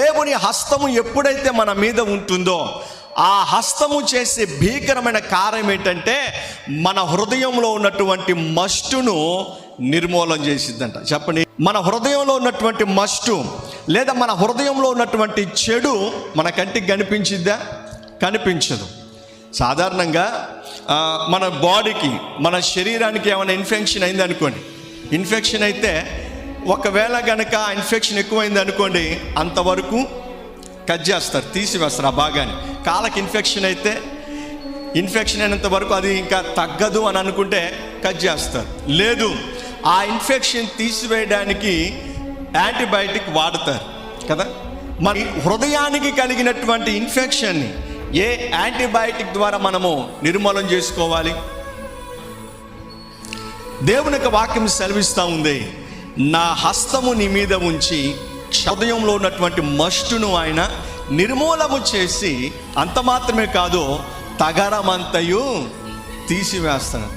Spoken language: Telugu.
దేవుని హస్తము ఎప్పుడైతే మన మీద ఉంటుందో ఆ హస్తము చేసే భీకరమైన కార్యం ఏంటంటే మన హృదయంలో ఉన్నటువంటి మస్టును నిర్మూలన చేసిద్దంట. చెప్పండి. మన హృదయంలో ఉన్నటువంటి మస్టు లేదా మన హృదయంలో ఉన్నటువంటి చెడు మన కంటికి కనిపించిద్దా? కనిపించదు. సాధారణంగా మన బాడీకి మన శరీరానికి ఏమైనా ఇన్ఫెక్షన్ అయింది అనుకోండి ఇన్ఫెక్షన్ అయితే ఒకవేళ కనుక ఇన్ఫెక్షన్ ఎక్కువైంది అనుకోండి అంతవరకు కట్ చేస్తారు తీసివేస్తారు ఆ భాగాన్ని. కాళ్ళకి ఇన్ఫెక్షన్ అయితే ఇన్ఫెక్షన్ అయినంత వరకు అది ఇంకా తగ్గదు అని అనుకుంటే కట్ చేస్తారు. లేదు ఆ ఇన్ఫెక్షన్ తీసివేయడానికి యాంటీబయాటిక్ వాడతారు కదా? మరి హృదయానికి కలిగినటువంటి ఇన్ఫెక్షన్ని ఏ యాంటీబయాటిక్ ద్వారా మనము నిర్మూలన చేసుకోవాలి? దేవుని యొక్క వాక్యం సెలవిస్తూ ఉంది. నా హస్తము నీ మీద ఉంచి హృదయంలో ఉన్నటువంటి మస్టును ఆయన నిర్మూలము చేసి అంత మాత్రమే కాదు తగరమంతయు తీసివేస్తాను.